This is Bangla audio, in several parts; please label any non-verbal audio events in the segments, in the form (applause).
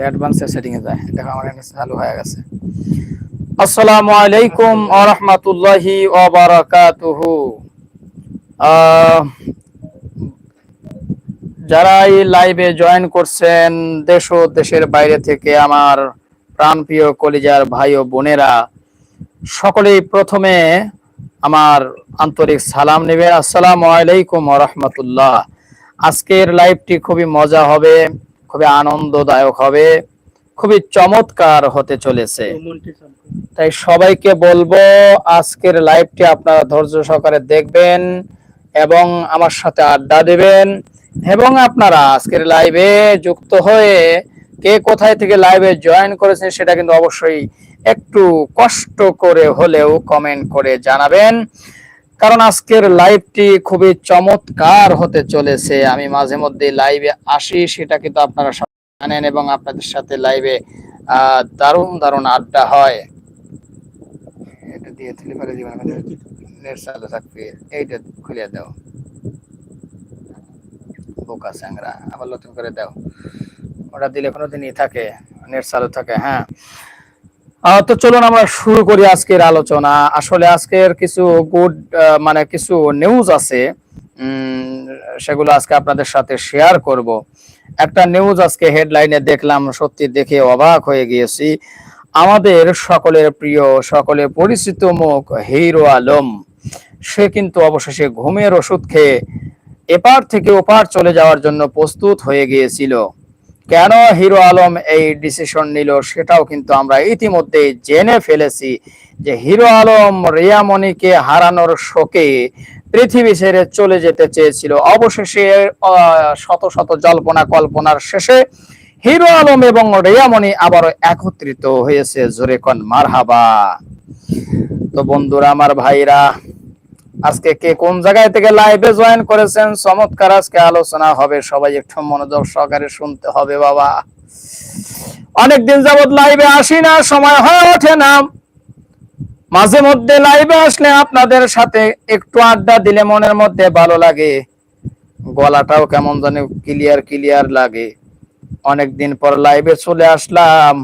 অ্যাডভান্সের সেটিং এ যায়। দেখো আমার এখানে চালু হয়ে গেছে। আসসালামু আলাইকুম ওয়া রাহমাতুল্লাহি ওয়া বারাকাতুহু। যারা এই লাইভে জয়েন করছেন, দেশ দেশের বাইরে থেকে আমার প্রাণপ্রিয় কলিজার ভাই ও বোনেরা, সকলেই প্রথমে আমার আন্তরিক সালাম নেবে আসসালামু আলাইকুম রাহমাতুল্লাহ। আজকের লাইভটি খুবই মজা হবে। খুবই আনন্দদায়ক হবে, খুবই চমৎকার হতে চলেছে। তাই সবাইকে বলব, আজকের লাইভটি আপনারা ধৈর্য সহকারে দেখবেন এবং আমার সাথে আড্ডা দেবেন এবং আপনারা আজকের লাইভে যুক্ত হয়ে কে কোথায় থেকে লাইভে জয়েন করেছেন সেটা কিন্তু অবশ্যই একটু কষ্ট করে হলেও কমেন্ট করে জানাবেন। কারণ আজকের লাইভটি খুবই চমৎকার হতে চলেছে। আমি মাঝে মধ্যে লাইভে আসি, সেটা কিন্তু আপনারা জানেন এবং আপনাদের সাথে লাইভে দারুণ দারুণ আড্ডা হয়। এটা দিয়ে তুলে নেট থাকবে এইটা খুলে দাও। বোকা আবার নতুন করে দাও। ওটা দিলে কোনোদিনই থাকে, নেট চালু থাকে হ্যাঁ। তো চলুন আমরা শুরু করি আজকের আলোচনা। আসলে আজকের কিছু গুড মানে কিছু নিউজ আছে। সেগুলো আজকে আপনাদের সাথে শেয়ার করব। একটা নিউজ আজকে হেডলাইনে দেখলাম, সত্যি দেখে অবাক হয়ে গিয়েছি। আমাদের সকলের প্রিয় সকলের পরিচিত মুখ, হিরো আলম। সে কিন্তু অবশেষে ঘুমের ওষুধ খেয়ে এপার থেকে ওপার চলে যাওয়ার জন্য প্রস্তুত হয়ে গিয়েছিল। কেন হিরো আলম এই ডিসিশন নিল সেটাও কিন্তু আমরা ইতিমধ্যে জেনে ফেলেছি যে হিরো আলম রিয়ামণিকে হারানোর শোকে পৃথিবী ছেড়ে চলে যেতে চেয়েছিল। অবশেষে শত শত জল্পনা কল্পনার শেষে হিরো আলম এবং রিয়ামণি আবারও একত্রিত হয়েছে জোরে কন, মারহাবা। তো বন্ধুরা, আমার ভাইরা আজকে কে কোন জায়গায় থেকে লাইভে জয়েন করেছেন? চমৎকার আজকে আলোচনা হবে। সবাই একটু মনোযোগ সহকারে শুনতে হবে বাবা। অনেকদিন যাবত লাইভে আসি না, সময় হয়ে ওঠে না। মাঝে মধ্যে লাইভে আসলে আপনাদের সাথে একটু আড্ডা দিলে মনের মধ্যে ভালো লাগে। গলাটাও কেমন জানি ক্লিয়ার ক্লিয়ার লাগে। অনেকদিন পর লাইভে চলে আসলাম।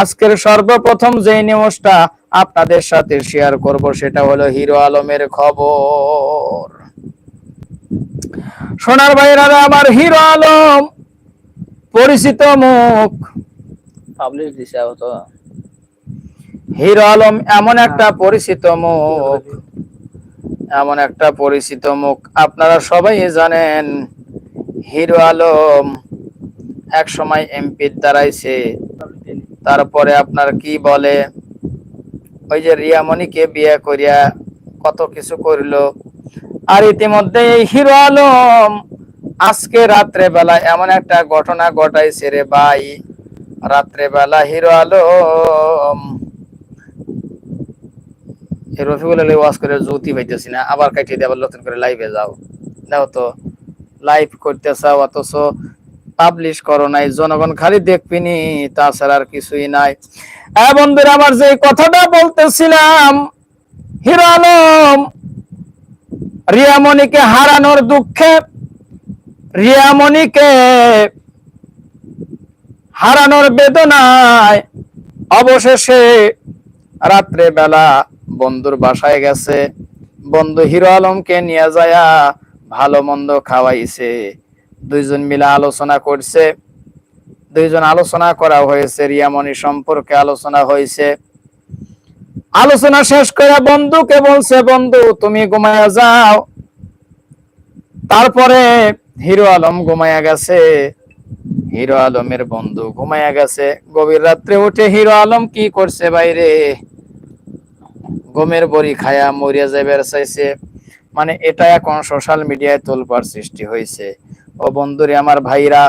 আজকের সর্বপ্রথম যে নিউজটা আপনাদের সাথে শেয়ার করব সেটা হলো হিরো আলমের খবর। সোনার ভাইরা আমার হিরো আলম পরিচিত মুখ। পাবলিশ দিছে তো হিরো আলম এমন একটা পরিচিত মুখ। এমন একটা পরিচিত মুখ আপনারা সবাই জানেন হিরো আলম এক সময় এমপি দাঁড়াইছে তারপরে আপনার কি বলে? ওই যে রিয়ামণিকে বিয়ে করিয়া কত কিছু করল। আর ইতিমধ্যে এই হিরো আলম আজকে রাত্রে বেলা এমন একটা ঘটনা ঘটাইছে রে ভাই। রাত্রে বেলা হিরো আলম। রফিকুল আলী ওয়াজ করে জ্যোতি পাইতেছি না, আবার কাটিয়ে দিয়ে আবার নতুন করে লাইভে যাও। দাও তো লাইভ করতে চাও অথচ পাবলিশ করো নাই, জনগণ খালি দেখবিনি তাছাড়া আর কিছুই নাই। হ্যাঁ বন্ধুরা, আমার যে কথাটা বলতেছিলাম, হিরো রিয়ামণিকে হারানোর দুঃখে রিয়ামণিকে হারানোর বেদনায় অবশেষে রাত্রে বেলা বন্ধুর বাসায় গেছে। বন্ধু হিরো আলমকে নিয়ে যায়া ভালো মন্দ খাওয়াইছে। দুইজন মিলে আলোচনা করছে। দুইজন আলোচনা করা হয়েছে, রিয়ামণি সম্পর্কে আলোচনা হয়েছে। আলোচনা শেষ করে বন্ধুকে বলছে বন্ধু তুমি ঘুমায়া যাও। তারপরে হিরো আলম ঘুমায়া গেছে। হিরো আলমের বন্ধু ঘুমায়া গেছে। গভীর রাত্রে উঠে হিরো আলম কি করছে বাইরে? গমের বড়ি খায়া মরিয়া যাইবার চাইছে। মানে এটা এখন সোশ্যাল মিডিয়ায় তোলবার সৃষ্টি হয়েছে। ও বন্ধুরে, আমার ভাইরা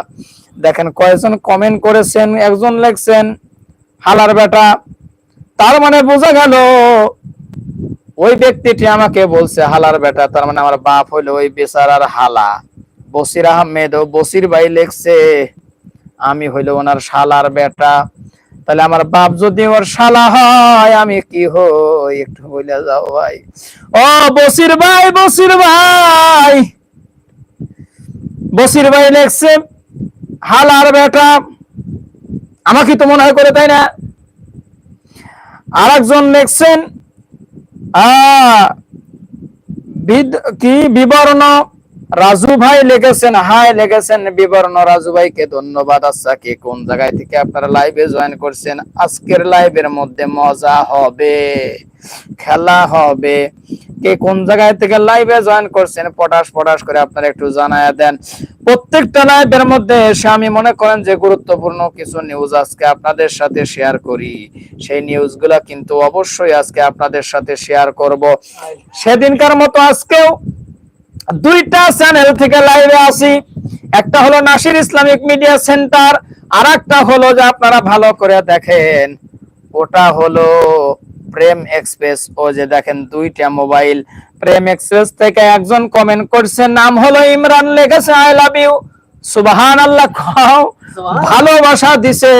দেখেন কয়েকজন কমেন্ট করেছেন, একজন লেখছেন, হালার বেটা। তার মানে বোঝা গেল, ওই ব্যক্তিটি আমাকে বলছে, হালার বেটা, তার মানে আমার বাপ হইল ওই বেচারার হালা। বসির আহমেদ ও বসির ভাই লেখছে, আমি হইল ওনার শালার বেটা। তাহলে আমার বাপ যদি ওর শালা হয়, আমি কি হই? একটু বলে যাও ভাই। ও বসির ভাই বসির ভাই! বসির ভাই লেখছে হালার বেটা আমাকে তো মনে হয় করে তাই না? আর একজন লিখছেন কি বিবর্ণ রাজু ভাই লিখেছেন হাই লিখেছেন বিবর্ণ। রাজু ভাইকে ধন্যবাদ। আচ্ছা কে কোন জায়গায় থেকে আপনারা লাইভে জয়েন করছেন? আজকের লাইভের মধ্যে মজা হবে খেলা হবে। কে কোন জায়গায় থেকে লাইভে জয়েন করছেন? পটাশ পটাশ করে আপনারা একটু জানায় দেন। প্রত্যেকটা লাইভের মধ্যে এসে আমি মনে করেন যে গুরুত্বপূর্ণ কিছু নিউজ আজকে আপনাদের সাথে শেয়ার করি। সেই নিউজগুলা কিন্তু অবশ্যই আজকে আপনাদের সাথে শেয়ার করব। সেদিনকার মতো আজকেও দুইটা চ্যানেল থেকে লাইভে আসি একটা হলো নাসির ইসলামিক মিডিয়া সেন্টার আর একটা হলো যে আপনারা ভালো করে দেখেন ওটা হলো প্রেম এক্সপ্রেস। ও যে দেখেন দুইটা মোবাইল প্রেম এক্সপ্রেস থেকে একজন কমেন্ট করছে নাম হলো ইমরান লেগেছে আই লাভ ইউ সুবাহান আল্লাহ খাও ভালোবাসা দিছে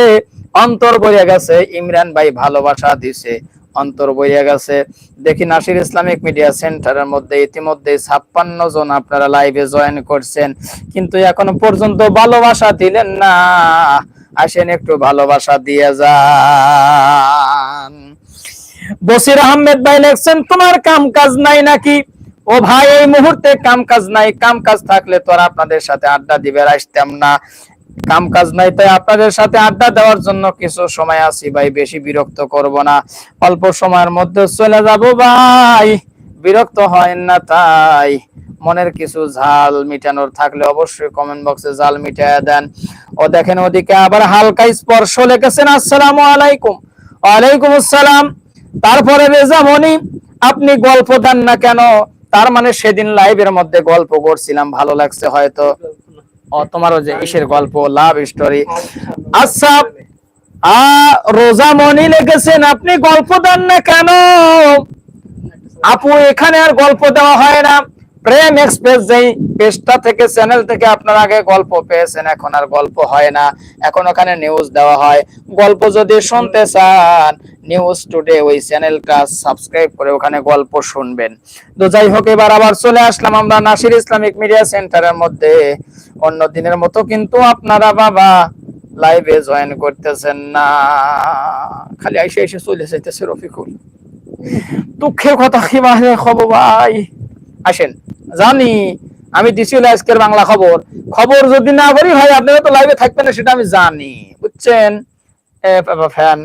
অন্তর বইয়া গেছে। ইমরান ভাই ভালোবাসা দিছে। অন্তর বইয়া গেছে। দেখি নাসির ইসলামিক মিডিয়া সেন্টারের মধ্যে ইতিমধ্যে ছাপ্পান্ন জন আপনারা লাইভে জয়েন করছেন। কিন্তু এখনও পর্যন্ত ভালোবাসা দিলেন না। আসেন একটু ভালোবাসা দিয়ে যান। বসির আহমেদ ভাই লেখছেন, তোমার কাম কাজ নাই নাকি? ও ভাই, এই মুহূর্তে কাম কাজ নাই। কাম কাজ থাকলে তো আপনাদের সাথে আড্ডা দিবে আসতাম না। কাম কাজ নাই, তাই আপনাদের সাথে আড্ডা দেওয়ার জন্য কিছু সময় আছি ভাই, বেশি বিরক্ত করব না। অল্প সময়ের মধ্যে চলে যাব ভাই, বিরক্ত হয় না তাই। মনের কিছু ঝাল মিটানোর থাকলে অবশ্যই কমেন্ট বক্সে জাল মিটায় দেন। ও দেখেন ওদিকে আবার হালকা স্পর্শ লিখেছেন আসসালামু আলাইকুম। ওয়ালাইকুম আসসালাম। তারপরে রেজা মনি, আপনি গল্প দেন না কেন? তার মানে সেদিন লাইভের মধ্যে গল্প করছিলাম, ভালো লাগছে হয়তো। তোমারও যে ইসের গল্প লাভ স্টোরি আচ্ছা আ, রোজা মনি লেগেছেন? আপনি গল্প দেন না কেন? আপু, এখানে আর গল্প দেওয়া হয় না। প্রেম এক্সপ্রেস যেই পেজটা থেকে, চ্যানেল থেকে আপনার আগে গল্প পেয়েছেন, এখন আর গল্প হয় না। এখন ওখানে নিউজ দেওয়া হয়। গল্প যদি শুনতে চান নিউজ টুডে ওই চ্যানেলটা সাবস্ক্রাইব করে ওখানে গল্প শুনবেন। তো যাই হোক, এবার আবার চলে আসলাম আমরা নাসির ইসলামিক মিডিয়া সেন্টারের মধ্যে। অন্য দিনের মতো কিন্তু আপনারা বাবা লাইভে জয়েন করতেছেন না। খালি এসে এসে চলে যাইতেছে রফিকুল। দুঃখের কথা কি মানে খবর ভাই? আসেন। জানি, আমি দিছি দিছিল আজকের বাংলা খবর। খবর যদি না করি ভাই, আপনারা তো লাইভে থাকবেন না, সেটা আমি জানি। বুঝছেন? ফ্যান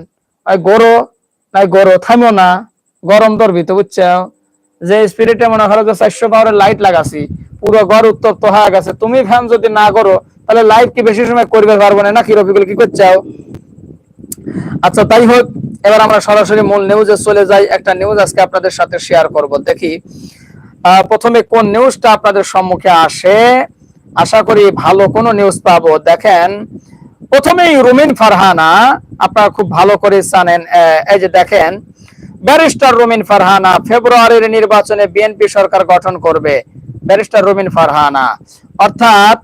গরো নাই গরো থামিও না। গরম ধরবি তো বুঝছ? যে স্পিরিটে মনে করো যে চারশো পাওয়ারের লাইট লাগাছি, পুরো ঘর উত্তপ্ত হয়ে গেছে। তুমি ফ্যান যদি না করো, তাহলে লাইভ কি বেশি সময় করবে পারব না? নাকি রফিকুল, কি করছাও আচ্ছা তাই হোক, এবার আমরা সরাসরি মূল নিউজে চলে যাই। একটা নিউজ আজকে আপনাদের সাথে শেয়ার করব। দেখি প্রথমে কোন নিউজটা আপনাদের সম্মুখে আসে? আশা করি ভালো কোনো নিউজ পাবো। দেখেন, প্রথমেই রুমিন ফারহানা, আপনারা খুব ভালো করে জানেন এই যে দেখেন, ব্যারিস্টার রুমিন ফারহানা ফেব্রুয়ারির নির্বাচনে বিএনপি সরকার গঠন করবে, ব্যারিস্টার রুমিন ফারহানা। অর্থাৎ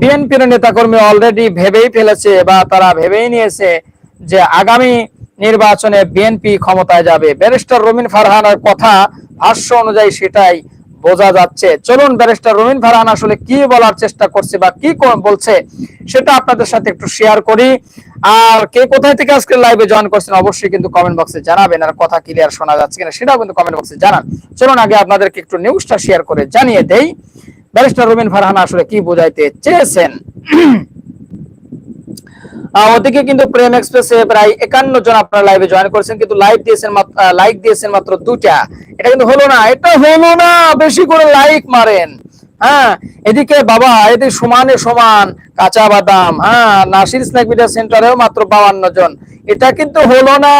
বিএনপির নেতাকর্মী অলরেডি ভেবেই ফেলেছে বা তারা ভেবেই নিয়েছে যে আগামী নির্বাচনে বিএনপি ক্ষমতায় যাবে। ব্যারিস্টার রুমিন ফারহানার কথা ভাষ্য অনুযায়ী সেটাই বোঝা যাচ্ছে। চলুন ব্যারিস্টার রুমিন ফারহান আসলে কি বলার চেষ্টা করছে বা কি বলছে সেটা আপনাদের সাথে একটু শেয়ার করি। আর কে কোথায় থেকে আজকে লাইভে জয়েন করছেন অবশ্যই কিন্তু কমেন্ট বক্সে জানাবেন আর কথা ক্লিয়ার শোনা যাচ্ছে কিনা সেটাও কিন্তু কমেন্ট বক্সে জানান। চলুন আগে আপনাদেরকে একটু নিউজটা শেয়ার করে জানিয়ে দেই। ব্যারিস্টার রুমিন ফারহান আসলে কি বোঝাইতে চেয়েছেন? ওদিকে কিন্তু প্রেম এক্সপ্রেসে প্রায় একান্ন জন আপনারা লাইভে জয়েন করেছেন, কিন্তু লাইভ দিয়েছেন লাইক দিয়েছেন মাত্র দুটা এটা কিন্তু হলো না, এটা হলো না, বেশি করে লাইক মারেন। হ্যাঁ এদিকে বাবা, এদিকে সমানে সমান, কাঁচা বাদাম হ্যাঁ নাসির স্ন্যাক মিডিয়া সেন্টারেও মাত্র বাউান্ন জন। এটা কিন্তু হলো না,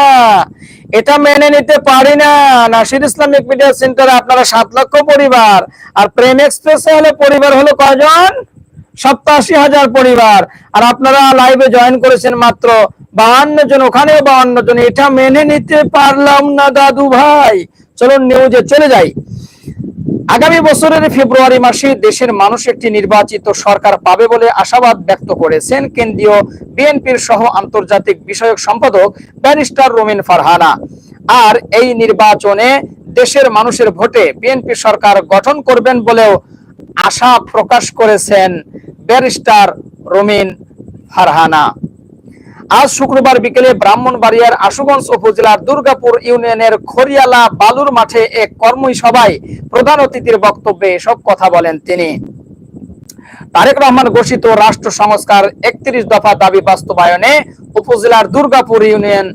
এটা মেনে নিতে পারি না। নাসির ইসলামিক মিডিয়া সেন্টারে আপনারা সাত লক্ষ পরিবার, আর প্রেম এক্সপ্রেসে হলে পরিবার হলো কয়জন? সপ্তাশি হাজার পরিবার। আর আপনারা লাইভে জয়েন করেছেন মাত্র বাহান্ন জন। ওখানেও বাহান্ন জন। এটা মেনে নিতে পারলাম না, দাদু ভাই। চলুন নিউজে চলে যাই। আগামী বছরের ফেব্রুয়ারি মাসে দেশের মানুষ একটি নির্বাচিত সরকার পাবে বলে আশাবাদ ব্যক্ত করেছেন কেন্দ্রীয় বিএনপির সহ আন্তর্জাতিক বিষয়ক সম্পাদক ব্যারিস্টার রোমিন ফারহানা। আর এই নির্বাচনে দেশের মানুষের ভোটে বিএনপি সরকার গঠন করবেন বলেও আশা প্রকাশ করেছেন ব্যারিস্টার রোমিন ফারহানা। আজ শুক্রবার বিকেলে ব্রাহ্মণবাড়িয়ার আশুগঞ্জ উপজেলার দুর্গাপুর ইউনিয়নের খরিয়ালা বালুর মাঠে এক কর্মী সভায় প্রধান অতিথির বক্তব্যে এসব কথা বলেন তিনি। তারেক রহমান ঘোষিত রাষ্ট্র সংস্কার একত্রিশ দফা দাবি বাস্তবায়নে উপজেলার দুর্গাপুর ইউনিয়ন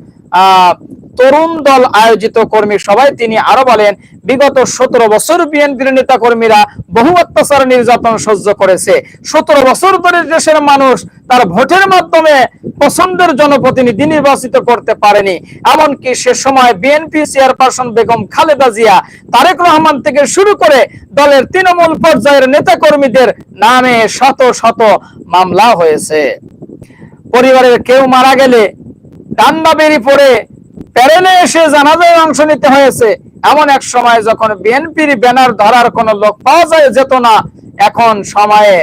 তরুণ দল আয়োজিত কর্মী সভায় তিনি আরও বলেন, বিগত সতেরো বছর বিএনপির নেতা কর্মীরা বহু অত্যাচার, নির্যাতন সহ্য করেছে। সতেরো বছর ধরে দেশের মানুষ তার ভোটের মাধ্যমে পছন্দের জনপ্রতিনিধি নির্বাচিত করতে পারেনি। এমনকি সে সময় বিএনপি চেয়ারপারসন বেগম খালেদা জিয়া, তারেক রহমান থেকে শুরু করে দলের তৃণমূল পর্যায়ের নেতা কর্মীদের নামে শত শত মামলা হয়েছে। পরিবারের কেউ মারা গেলে ডান্ডা বেরি পড়ে প্যারেলে এসে জানাজায় অংশ নিতে হয়েছে। এমন এক সময় যখন বিএনপির ব্যানার ধরার কোনো লোক পাওয়া যায় যেত না, এখন সময়ে,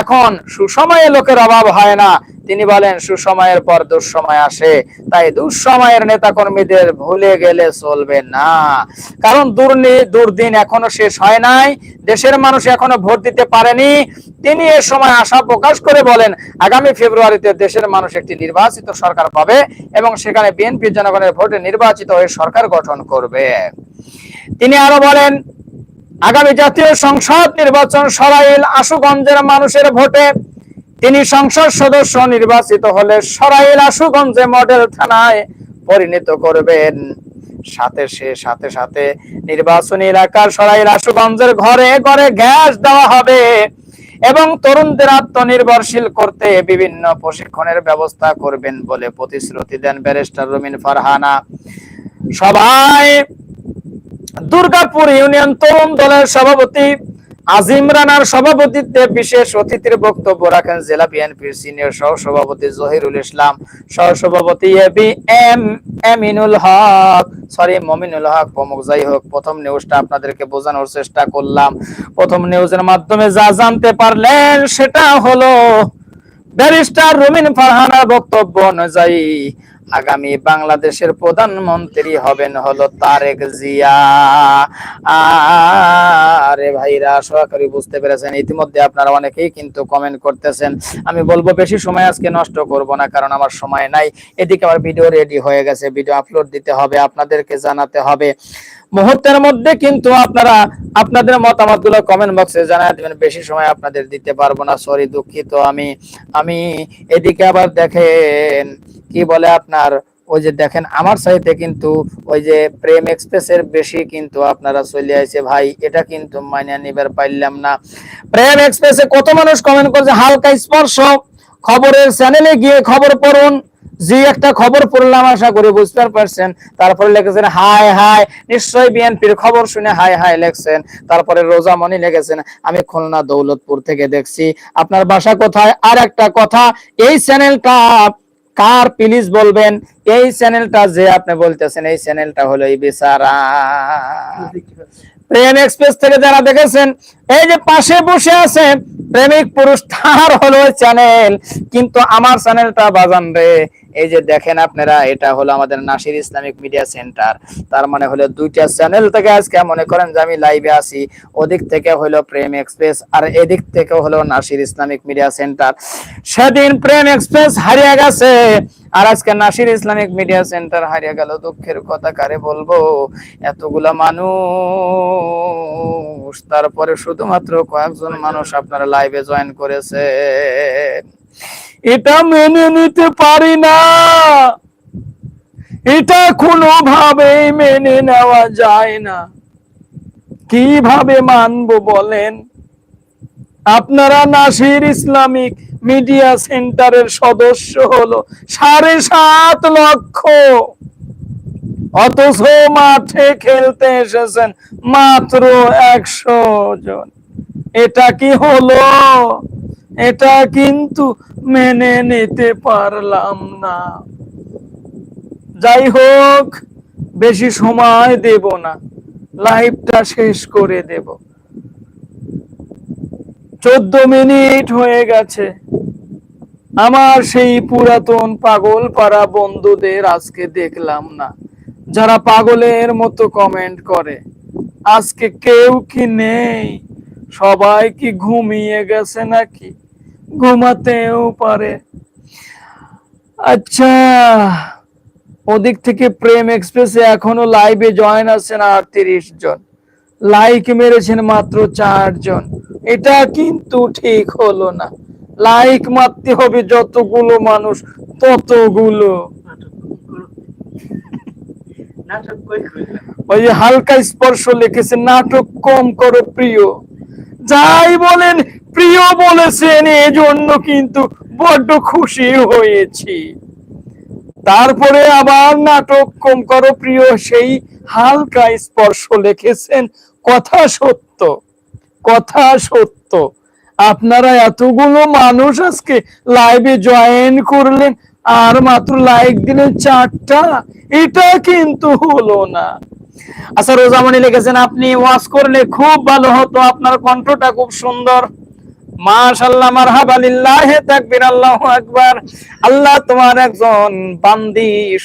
এখন সুসময়ে লোকের অভাব হয় না। তিনি বলেন, সুসময়ের পর দুঃসময় আসে, তাই দুঃসময়ের নেতা কর্মীদের ভুলে গেলে চলবে না। কারণ দুর্নি, দুর্দিন এখনও শেষ হয় নাই, দেশের মানুষ এখনও ভোট দিতে পারেনি। তিনি এ সময় আশা প্রকাশ করে বলেন, আগামী ফেব্রুয়ারিতে দেশের মানুষ একটি নির্বাচিত সরকার পাবে এবং সেখানে বিএনপি জনগণের ভোটে নির্বাচিত হয়ে সরকার গঠন করবে। তিনি আরও বলেন, আগামী জাতীয় সংসদ নির্বাচন সরাইল আশুগঞ্জের মানুষের ভোটে। তিনি সংসদ সদস্য নির্বাচিত হলে সরাইল আশুগঞ্জে মডেল থানায় পরিণত করবেন। সাথে সে, সাথে সাথে নির্বাচনী এলাকার সরাইল আশুগঞ্জের ঘরে ঘরে গ্যাস দেওয়া হবে এবং তরুণদের আত্মনির্ভরশীল করতে বিভিন্ন প্রশিক্ষণের ব্যবস্থা করবেন বলে প্রতিশ্রুতি দেন ব্যারিস্টার রমিন ফারহানা। সবাই দুর্গাপুর ইউনিয়ন তরুণ দলের সভাপতি আজিম রানার সভাপতিত্বে বিশেষ অতিথির বক্তব্য রাখেন জেলা বিএনপির সিনিয়র সহ সভাপতি জহিরুল ইসলাম সহ সভাপতি AB M Eminul Haque. Sorry Mominul Haque, প্রমুখ। যাই হোক, প্রথম নিউজটা আপনাদেরকে বোঝানোর চেষ্টা করলাম। প্রথম নিউজের মাধ্যমে যা জানতে পারলেন, সেটা হলো ব্যারিস্টার রুমিন ফারহানার বক্তব্য অনুযায়ী আগামী বাংলাদেশের প্রধানমন্ত্রী হবেন হলো তারেক জিয়া। আরে ভাইরা, আশা করি বুঝতে পেরেছেন। ইতিমধ্যে আপনারা অনেকেই কিন্তু কমেন্ট করতেছেন। আমি বলব বেশি সময় আজকে নষ্ট করব না, কারণ আমার সময় নাই। এদিকে আমার ভিডিও রেডি হয়ে গেছে। ভিডিও আপলোড দিতে হবে, আপনাদেরকে জানাতে হবে। মুহূর্তের মধ্যে কিন্তু আপনারা আপনাদের মতামতগুলো কমেন্ট বক্সে জানাই দিবেন। বেশি সময় আপনাদের দিতে পারব না। সরি দুঃখিত। আমি আমি এদিকে আবার দেখেন, কি বলে আপনার, ওই যে দেখেন, আমার সাইতে কিন্তু ওই যে প্রেম এক্সপ্রেসের বেশি কিন্তু আপনারা চলে আসে ভাই, এটা কিন্তু মানিয়ে নিবার পাইলাম না। প্রেম এক্সপ্রেসে কত মানুষ কমেন্ট করছে? হালকা স্পর্শ। খবরের চ্যানেলে গিয়ে খবর পড়ুন। যে একটা খবর পড়লাম, আশা করি বুঝতে পারছেন। তারপরে লিখেছেন হাই হাই নিশ্চয় বিএনপির খবর শুনে হাই হাই লেখছেন। তারপরে রোজামণি লিখেছেন, আমি খুলনা দৌলতপুর থেকে দেখছি। আপনার বাসা কোথায়? আর একটা কথা, এই চ্যানেলটা কার প্লিজ বলবেন? এই চ্যানেলটা যে আপনি বলতেছেন, এই চ্যানেলটা হলো এই বেচারা। প্রেম এক্সপ্রেস থেকে যারা দেখেছেন, এই যে পাশে বসে আছে প্রেমিক পুরুষ, তার হলো চ্যানেল কিন্তু আমার চ্যানেলটা বাজান রে, এই যে দেখেন আপনারা, এটা হলো আমাদের নাসির ইসলামিক মিডিয়া সেন্টার তার মানে হলো দুইটা চ্যানেল থেকে আজকে মনে করেন যে আমি লাইভে আছি। ওদিক থেকে হলো প্রেম এক্সপ্রেস, আর এদিক থেকে হলো নাসির ইসলামিক মিডিয়া সেন্টার সেদিন প্রেম এক্সপ্রেস হারিয়ে গেছে। আর আজকে নাসির ইসলামিক মিডিয়া সেন্টার হারিয়ে গেল দুঃখের কথা, কারে বলব? এতগুলা মানুষ, তারপরে শুধুমাত্র কয়েকজন মানুষ আপনারা লাইভে জয়েন করেছে। এটা মেনে নিতে পারি না। এটা কোনো কোনোভাবেই মেনে নেওয়া যায় না। কীভাবে মানবো বলেন? আপনারা নাসির ইসলামিক মিডিয়া সেন্টারের সদস্য হলো সাড়ে সাত লক্ষ। অথচ মাঠে খেলতে এসেছেন মাত্র একশো জন। এটা কি হলো? এটা কিন্তু মেনে নিতে পারলাম না। যাই হোক, বেশি সময় দেব না। লাইভটা শেষ করে দেব। চোদ্দ মিনিট হয়ে গেছে। আমার সেই পুরাতন পাগল পাড়া বন্ধুদের আজকে দেখলাম না। যারা পাগলের মতো কমেন্ট করে, আজকে কেউ কি নেই? সবাই কি ঘুমিয়ে গেছে নাকি? ঘুমাতেও পারে। আচ্ছা ওদিক থেকে প্রেম এক্সপ্রেসে এখনও লাইভে জয়েন আছেন আটত্রিশ জন। লাইক মেরেছেন মাত্র চারজন। এটা কিন্তু ঠিক হলো না। লাইক মারতে হবে যতগুলো মানুষ ততগুলো। ওই হালকা স্পর্শ লিখেছে নাটক কম করো প্রিয়। যাই বলেন প্রিয় বলেছেন এজন্য কিন্তু বড্ড খুশি হয়েছি। তারপরে আবার নাটক কম করো প্রিয় সেই হালকা স্পর্শ লিখেছেন কথা সত্য কথা সত্য। আপনারা এতগুলো মানুষ আজকে লাইভে জয়েন করলেন, আর মাত্র লাইক দিলেন চারটা, এটা কিন্তু হলো না। আচ্ছা রোজামণি লিখেছেন, আপনি ওয়াজ করলে খুব ভালো হতো, আপনার কণ্ঠটা খুব সুন্দর। আল্লাহু তোমার একজন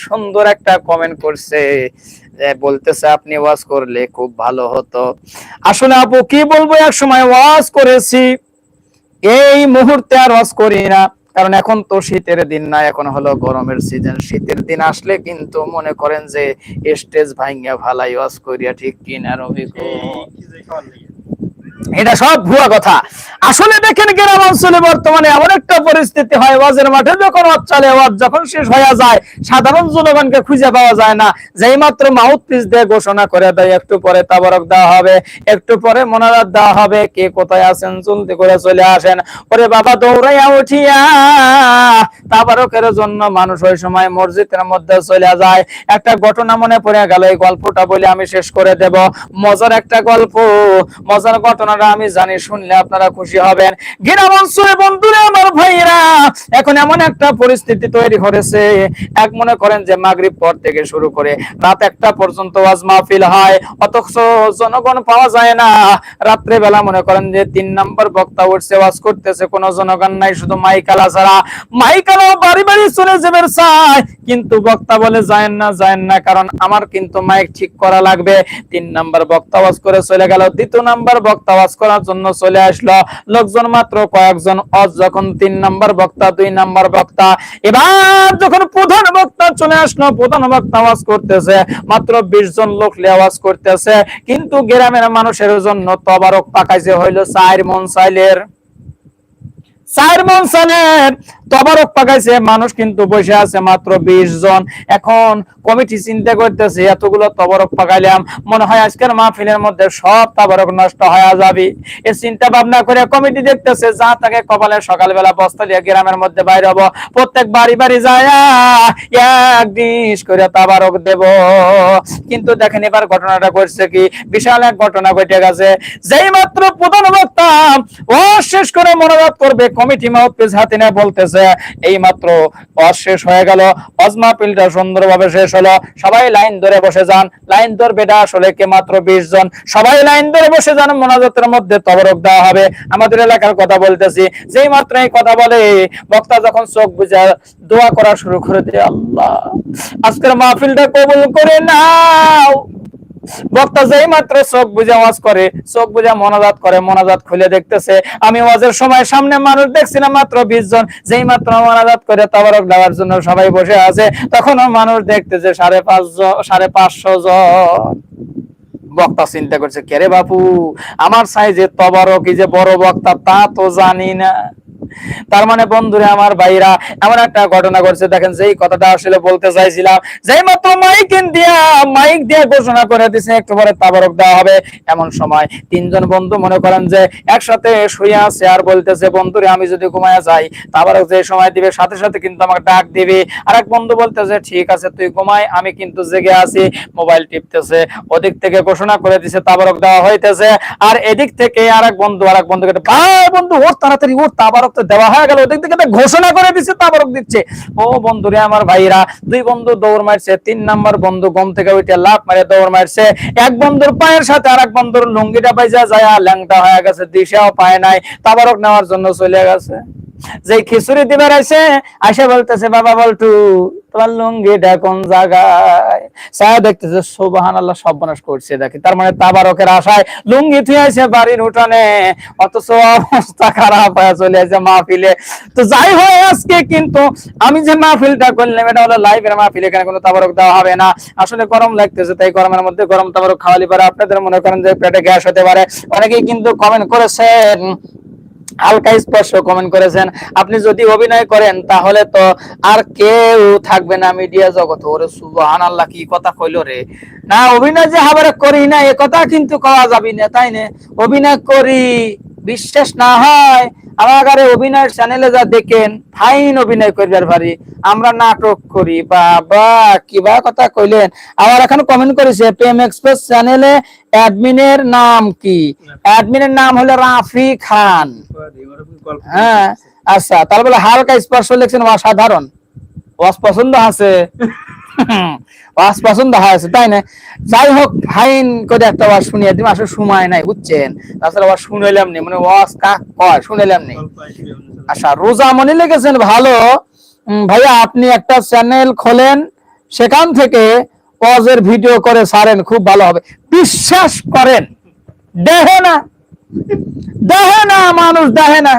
সুন্দর একটা কমেন্ট করছে বলতেছে, আপনি ওয়াজ করলে খুব ভালো হতো। আসলে আপু, কি বলব? এক সময় ওয়াজ করেছি এই মুহূর্তে আর রস করি না, কারণ এখন তো শীতের দিন না, এখন হলো গরমের সিজন শীতের দিন আসলে কিন্তু মনে করেন যে স্টেজ ভাঙ্গা ভালাই ওয়াজ করিয়া ঠিক কিনা রবি এটা সব ভুয়া কথা। আসলে দেখেন গ্রাম অঞ্চলে বর্তমানে এমন একটা পরিস্থিতি হয়, ওয়াজের মাঠে যখন ওয়াজ চলে, ওয়াজ যখন শেষ হয়ে যায়, সাধারণ জনগণকে খুঁজে পাওয়া যায় না। যেই মাত্র মাউথ পিস দিয়ে ঘোষণা করে দেয়, একটু পরে তাবারক দেওয়া হবে, একটু পরে মনারাত দেওয়া হবে, কে কোথায় আছেন জলদি করে চলে আসেন। ওরে বাবা, দৌড়াইয়া উঠিয়া তাবারকের জন্য মানুষ ওই সময় মসজিদের মধ্যে চলে যায়। একটা ঘটনা মনে পড়ে গেল, এই গল্পটা বলে আমি শেষ করে দেব। মজার একটা গল্প। মজার ঘটনাটা আমি জানি, শুনলে আপনারা খুশি হবেন। গ্রাম অঞ্চলে বন্ধুরা, আমার ভাইরা এখন এমন একটা পরিস্থিতি তৈরি করেছে। এক মনে করেন যে মাগরিব পর থেকে শুরু করে, রাত একটা পর্যন্ত ওয়াজ মাহফিল হয়, অথচ জনগণ পাওয়া যায় না। রাত্রে বেলা মনে করেন যে তিন নম্বর বক্তা উঠছে, ওয়াজ করতেছে, কোনো জনগণ নাই, শুধু মাইকালা ছাড়া মাইকালাও বাড়ি বাড়ি চলে যাবে চায় কিন্তু বক্তা বলে যায় না যায় না, কারণ আমার কিন্তু মাইক ঠিক করা লাগবে। তিন নাম্বার বক্তা ওয়াজ করে চলে গেল দ্বিতীয় নাম্বার বক্তা করার জন্য চলে আসলো। লোকজন মাত্র কয়েকজন অজ যখন তিন নাম্বার বক্তা, দুই নাম্বার বক্তা। এবার যখন প্রধান বক্তা চলে আসলো, প্রধান বক্তা আওয়াজ করতেছে, মাত্র বিশ জন লোক আওয়াজ করতেছে। কিন্তু গ্রামের মানুষের জন্য তবারক পাকাইছে হইল চার মন চাইলের কপালে সকালবেলা বস্তা দিয়ে গ্রামের মধ্যে বাইরে হব। প্রত্যেক বাড়ি বাড়ি যায় করে তাবারক দেব। কিন্তু দেখেন এবার ঘটনাটা করছে কি? বিশাল এক ঘটনা ঘটে গেছে। যেই মাত্র প্রধান বক্তা ও শেষ করে মনোবাদ করবে কমিটি মাউথপিস হাতে নিয়ে বলতেছে, এই মাত্র ওয়াজ শেষ হয়ে গেল অজমা পিলটা সুন্দরভাবে শেষ হলো। সবাই লাইন ধরে বসে যান। লাইন ধরবে এটা আসলে কে মাত্র বিশ জন। সবাই লাইন ধরে বসে যান, মোনাজাতের মধ্যে তবরক দেওয়া হবে। আমাদের এলাকার কথা বলতেছি, যেই মাত্র এই কথা বলে, বক্তা যখন চোখ বুঝে দোয়া করা শুরু করে দিয়ে, আল্লাহ, আজকের মাহফিলটা কবুল করে নাও। বক্তা যেই মাত্র চোখ বুঝে ওয়াজ করে, চোখ বুঝে মনাজাত করে, মনাজাত খুলে দেখতেছে। আমি ওয়াজের সময় সামনে মানুষ দেখছি না, মাত্র বিশ জন। যেই মাত্র মনাজাত করে তাবারক দেওয়ার জন্য সবাই বসে আছে। তখন মানুষ দেখতেছে সাড়ে পাঁচ জন, সাড়ে পাঁচশো জন। বক্তা চিন্তা করছে, কেরে বাপু, আমার সাইজে তবারক যে বড় বক্তা, তা তো জানি না। তার মানে বন্ধুরা আমার ভাইরা, এমন একটা ঘটনা ঘটছে, দেখেন যেই কথাটা আসলে বলতে চাইছিলাম, যেই মাত্র মাইক দিয়া মাইক দিয়ে ঘোষণা করে দিছে, একটু পরে তাবারক দেওয়া হবে, এমন সময় তিনজন বন্ধু মনে করেন যে একসাথে শুয়ে আছে আর বলতেছে, বন্ধুরে, আমি যদি ঘুমায়া যাই, তাবারক যে সময় দিবে, সাথে সাথে কিন্তু আমাকে ডাক দিবে। আর এক বন্ধু বলতেছে, ঠিক আছে, তুই ঘুমাই, আমি কিন্তু জেগে আছি। মোবাইল টিপতেছে, ওদিক থেকে ঘোষণা করে দিছে, তাবারক দেওয়া হইতেছে, আর এদিক থেকে আর এক বন্ধু আর এক বন্ধুকে ভাই বন্ধু ওর তাড়াতাড়ি ওর তাবারক তো দেওয়া হয়ে গেল। ওদিক থেকে ঘোষণা করে দিচ্ছে তাবারক দিচ্ছে। ও বন্ধু রে আমার ভাইরা, দুই বন্ধু দৌড় মারছে, তিন নাম্বার বন্ধু গম থেকে উঠে লাভ মারে দৌড় মারছে। এক বন্ধুর পায়ের সাথে আর এক বন্ধুর লুঙ্গিটা পাইজা যায় ল্যাংটা হয়ে গেছে, দিশাও পায় নাই, তাবারক নেওয়ার জন্য চলে গেছে। যে খিচুড়ি দিবার আছে, আসে বলতেছে, বাবা বলটু তোমার লুঙ্গিটা কোন জায়গায়? সায়া দেখতেছে সুবাহান আল্লাহ সব বনাশ করছে, দেখে। তার মানে তাবারকের আশায় লুঙ্গি থুয়েছে বাড়ির উঠানে, অথচ অবস্থা খারাপ হয়ে চলে আছে মাহফিলে। তো যাই হয় আজকে কিন্তু আমি যে মাহফিলটা করলাম, এটা হলো লাইভের মাহফিল, এখানে কোনো তাবারক দেওয়া হবে না। আসলে গরম লাগতেছে, তাই গরমের মধ্যে গরম তাবারক খাওয়ালি পারে আপনাদের মনে করেন যে পেটে গ্যাস হতে পারে। অনেকেই কিন্তু কমেন্ট করেছেন হালকা স্পর্শ কমেন্ট করেছেন। আপনি যদি অভিনয় করেন, তাহলে তো আর কেউ থাকবে না মিডিয়া জগত। ওরে সুবহান আল্লাহ কি কথা কইলো রে? না, অভিনয় যে হাবারে করি না, এ কথা কিন্তু কওয়া যাবি না, তাই না? অভিনয় করি। বিশ্বাস না হয়, আমার আগারে অভিনয়ের চ্যানেলে যা দেখেন ফাইন অভিনয় করবার পারি আমরা নাটক করি, বাবা কিবা কথা কইলেন? আবার এখন কমেন্ট করেছে, প্রেম এক্সপ্রেস চ্যানেলে অ্যাডমিনের নাম কি? অ্যাডমিনের নাম হলো রাফি খান। হ্যাঁ আচ্ছা তারপরে হালকা স্পর্শ লিখছেন, অসাধারণ। ওয়াস পছন্দ আছে। (laughs) ওয়াস পছন্দ আছে তাই না? যাই হোক, ফাইন করে একটা ওয়াজ শুনিয়ে দিম আসলে সময় নাই, বুঝছেন? তাছাড়া ওয়াজ শুনাইলাম নি মানে ওয়াজ কাক কয় শুনাইলাম নি? আচ্ছা রোজা মনে লেগেছেন ভালো? ভাইয়া, আপনি একটা চ্যানেল খোলেন, সেখান থেকে ওয়াজের ভিডিও করে ছাড়েন, খুব ভালো হবে। বিশ্বাস করেন দেখে না দেখে না, মানুষ দেখে না।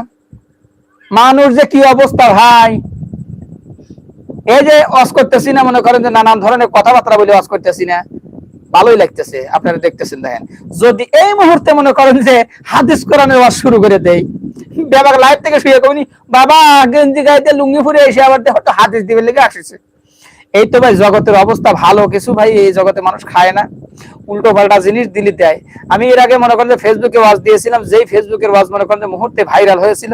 মানুষ যে কি অবস্থা, ভাই? এই যে ওয়াজ করতেছি না, মনে করেন যে নানান ধরনের কথাবার্তা বলে ওয়াজ করতেছি না, ভালোই লাগতেছে, আপনারা দেখতেছেন, দেখেন। যদি এই মুহূর্তে মনে করেন যে হাদিস কোরআনের ওয়াজ শুরু করে দেই বাবা লাইভ থেকে শুয়ে কমনি বাবা, গেঞ্জি গাইতে লুঙ্গি ফুরে এসে আবার দেখো তো হাদিস দিবে লেগে আসছে। এই তো ভাই, জগতের অবস্থা ভালো, কিছু ভাই, এই জগতে মানুষ খায় না, উল্টো পাল্টা জিনিস দিলি দেয়। আমি এর আগে মনে করেন যে ফেসবুকে ওয়াজ দিয়েছিলাম, যেই ফেসবুকের ওয়াজ মনে করেন যে মুহূর্তে ভাইরাল হয়েছিল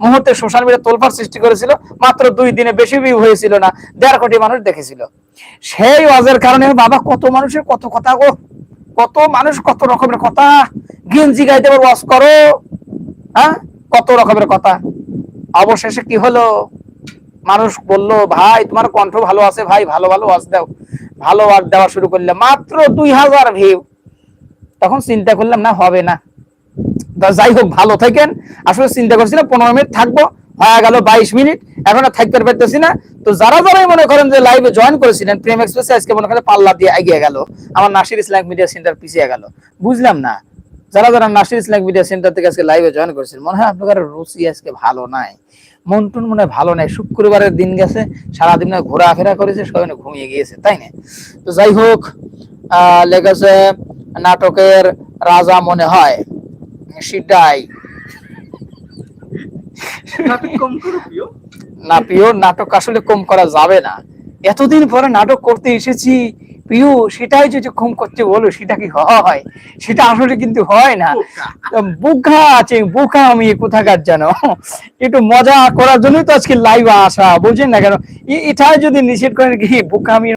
মুহূর্তে সোশ্যাল মিডিয়া তোলফার সৃষ্টি করেছিল, মাত্র দুই দিনে বেশি ভিউ হয়েছিল না, দেড় কোটি মানুষ দেখেছিল। সেই ওয়াজের কারণে বাবা, কত মানুষের কত কথা গো, কত মানুষ কত রকমের কথা। গেঞ্জি গাইতে আবার ওয়াজ করো হ্যাঁ? কত রকমের কথা। অবশেষে কি হলো? মানুষ বলল, ভাই, তোমার কণ্ঠ ভালো আছে, ভাই, ভালো ভালো ওয়াজ দাও। ভালো ওয়াজ দেওয়া শুরু করলে মাত্র দুই হাজার ভিউ তখন চিন্তা করলাম, না, হবে না। যাই হোক, ভালো থাকেন। আসলে চিন্তা করছিলাম পনেরো মিনিট থাকব, হয়ে গেল বাইশ মিনিট, এখন আর থাকতে পারতেছি না। তো যারা যারাই মনে করেন যে লাইভে জয়েন করেছিলেন, প্রেম এক্সপ্রেসে আজকে মনে করেন পাল্লা দিয়ে এগিয়ে গেল। আমার নাসির ইসলাম মিডিয়া সেন্টার পিছিয়ে গেল। বুঝলাম না। যারা যারা নাসির ইসলাম মিডিয়া সেন্টার থেকে আজকে লাইভে জয়েন করেছিলেন, মনে হয় আপনার রুচি আজকে ভালো নাই। মন টুন মনে হয় ভালো নাই। শুক্রবারের দিন গেছে, সারাদিন ঘোরাফেরা করেছে, সবাই ঘুমিয়ে গিয়েছে, তাই না? তো যাই হোক, আহ, লেগেছে নাটকের রাজা মনে হয়। সেটাই না প্রিয় নাটক আসলে কম করা যাবে না। এতদিন পরে নাটক করতে এসেছি প্রিয় সেটাই যদি কম করতে বলো সেটা কি হয়? সেটা আসলে কিন্তু হয় না। বোকা। আছে বোকা আমি কোথাকার জানো একটু মজা করার জন্যই তো আজকে লাইভ আসা বুঝছেন না কেন? এ- এটাই যদি নিষেধ করেন কি বোকা আমি